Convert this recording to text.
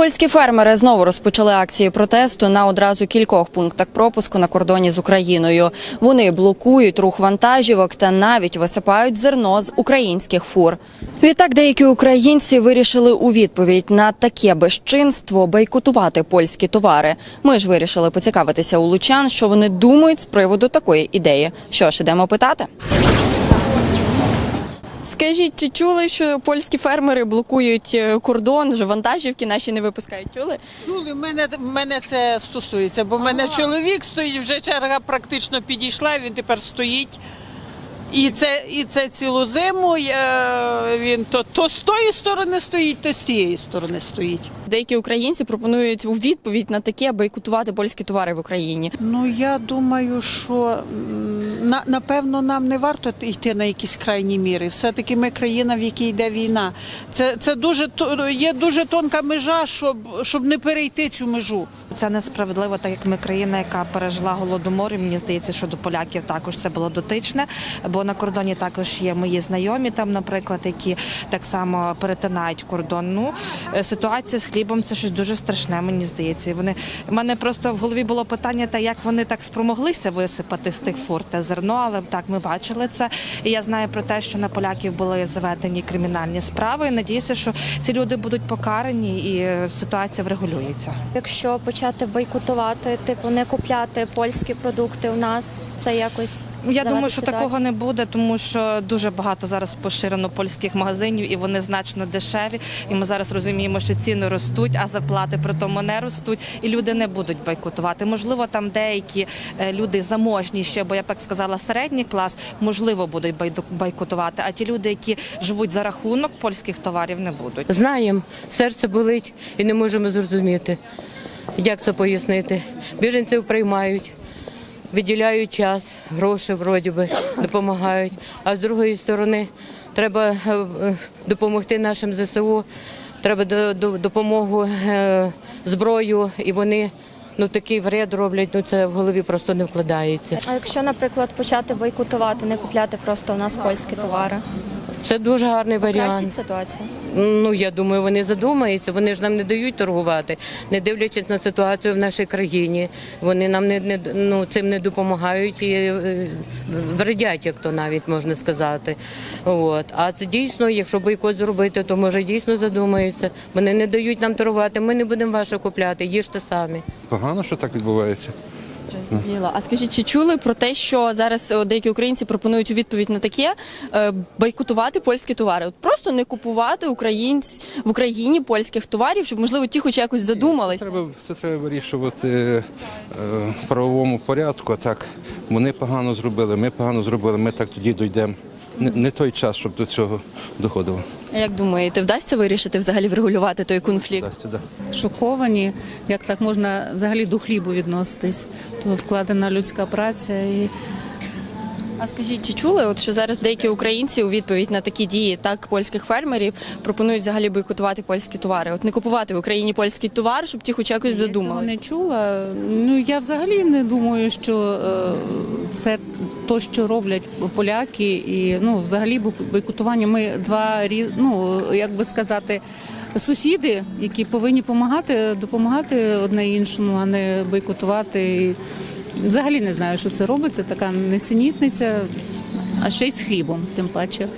Польські фермери знову розпочали акції протесту на одразу кількох пунктах пропуску на кордоні з Україною. Вони блокують рух вантажівок та навіть висипають зерно з українських фур. Відтак деякі українці вирішили у відповідь на таке безчинство бойкотувати польські товари. Ми ж вирішили поцікавитися у лучан, що вони думають з приводу такої ідеї. Що ж, ідемо питати. Скажіть, чи чули, що польські фермери блокують е, кордон, вже вантажівки наші не випускають? Чули? Чули, мене, мене це стосується, бо в мене чоловік стоїть, вже черга практично підійшла, він тепер стоїть. І це, і це цілу зиму я, він то, то з тої сторони стоїть, то з цієї сторони стоїть. Деякі українці пропонують у відповідь на таке бойкотувати польські товари в Україні. Ну я думаю, що м, на, напевно нам не варто йти на якісь крайні міри. Все-таки ми країна, в якій йде війна. Це, це дуже є дуже тонка межа, щоб, щоб не перейти цю межу. Це несправедливо, так як ми країна, яка пережила голодомор. І мені здається, що до поляків також це було дотичне. Бо на кордоні також є мої знайомі, там, наприклад, які так само перетинають кордон. Ну е, ситуація з хлібом це щось дуже страшне. Мені здається. Вони в мене просто в голові було питання, та як вони так спромоглися висипати з тих фур те зерно, але так ми бачили це. І я знаю про те, що на поляків були заведені кримінальні справи. І надіюся, що ці люди будуть покарані і е, ситуація врегулюється. Якщо почати бойкотувати, типу не купляти польські продукти у нас, це якось Я думаю, що ситуації? такого не буде, тому що дуже багато зараз поширено польських магазинів і вони значно дешеві. І ми зараз розуміємо, що ціни ростуть, а зарплати при тому не ростуть, і люди не будуть бойкотувати. Можливо, там деякі е, люди заможні, ще бо я б так сказала, середній клас, можливо, будуть бойкотувати. А ті люди, які живуть за рахунок польських товарів, не будуть. Знаємо, серце болить і не можемо зрозуміти, як це пояснити. Біженців приймають, виділяють час, гроші вроді би допомагають. А з другої сторони треба е, допомогти нашим ЗСУ, треба до- до- допомогу е, зброю, і вони ну такий вред роблять. Ну це в голові просто не вкладається. А якщо, наприклад, почати бойкотувати, не купляти просто у нас польські товари, Це дуже гарний варіант. ситуацію. Ну я думаю, вони задумаються. Вони ж нам не дають торгувати, не дивлячись на ситуацію в нашій країні. Вони нам не, не ну цим не допомагають і е, вредять, як то навіть можна сказати. От а це дійсно, якщо бойкот зробити, то може дійсно задумаються. Вони не дають нам торгувати. Ми не будемо ваше купляти. Їжте самі. Погано, що так відбувається. Зрозуміло. А скажіть, чи чули про те, що зараз е, деякі українці пропонують у відповідь на таке е, бойкотувати польські товари? От просто не купувати українць в Україні польських товарів, щоб можливо ті хоч якось задумались. Треба, це треба вирішувати е, в правовому порядку. А так вони погано зробили, ми погано зробили, ми так тоді дійдемо. Не, не той час, щоб до цього доходило. А як думаєте, вдасться вирішити взагалі врегулювати той конфлікт? Шоковані, як так можна взагалі до хлібу відноситись. То вкладена людська праця і А скажіть, чи чули, от що зараз деякі українці у відповідь на такі дії так польських фермерів пропонують взагалі бойкотувати польські товари? От не купувати в Україні польський товар, щоб ті хоч якось задумались. не чула. Ну я взагалі не думаю, що е, це то, що роблять поляки, і ну взагалі бойкотування. Ми два ну як би сказати. Сусіди, які повинні допомагати, допомагати одне іншому, а не бойкотувати. Взагалі не знаю, що це робиться. Така несенітниця, а ще й з хлібом, тим паче.